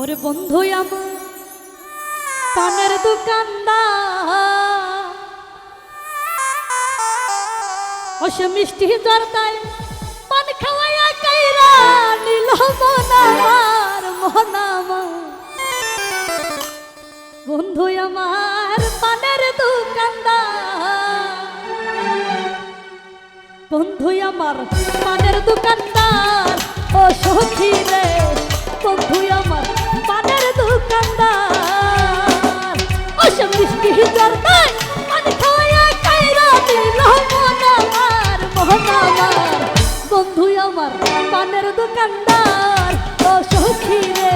ওরে বন্ধু আমার, পানের দোকানদার ও সে মিষ্টি জর্দায় পান খাওয়াইয়া কইরা নীল মনার মনামা বন্ধু আমার, পানের দোকানদার বন্ধু আমার, পানের দোকানদার, ও সখী রে। বন্ধু আমার পানের দোকানদার ও সখী রে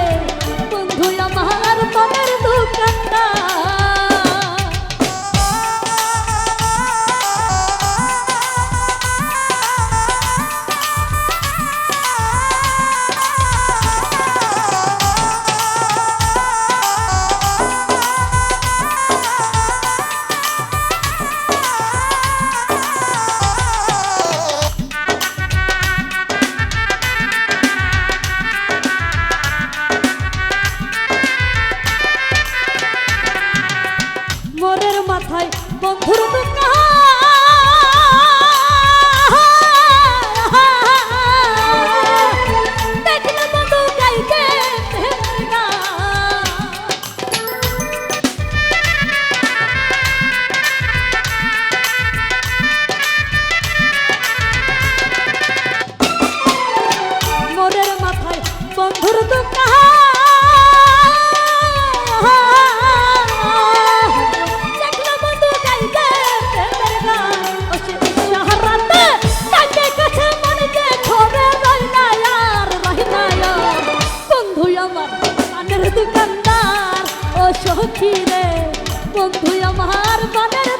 মাথায় বন্ধুর কাহ দোকানদার ও সখী রে বন্ধু আমার বানের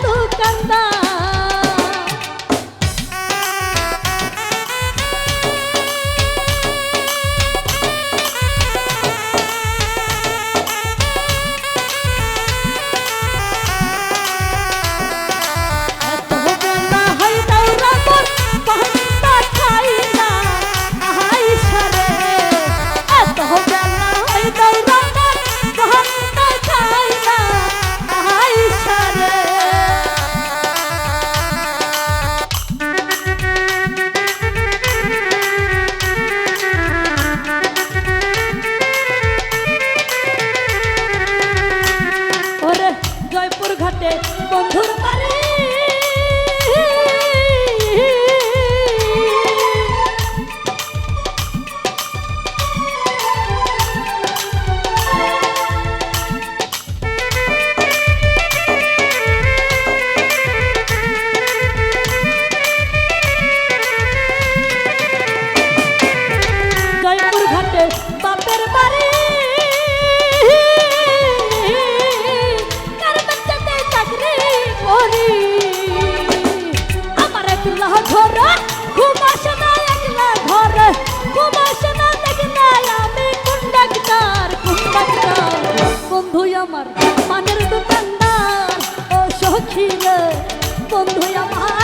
বন্ধু আমার মানের দোকানদার। ও সখী বন্ধু আমার।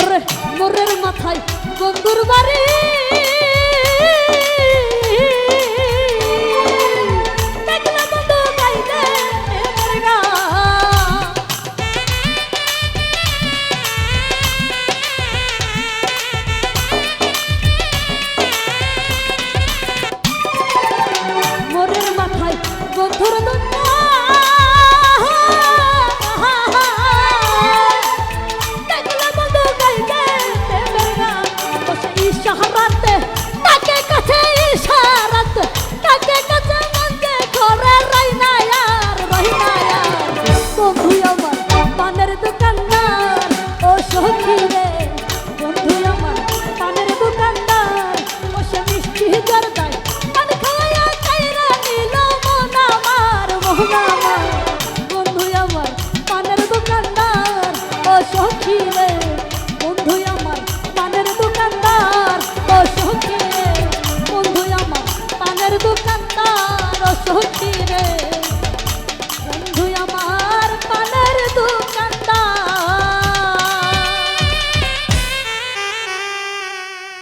ওরে মোরের মাথায় বন্ধুর বাড়ি।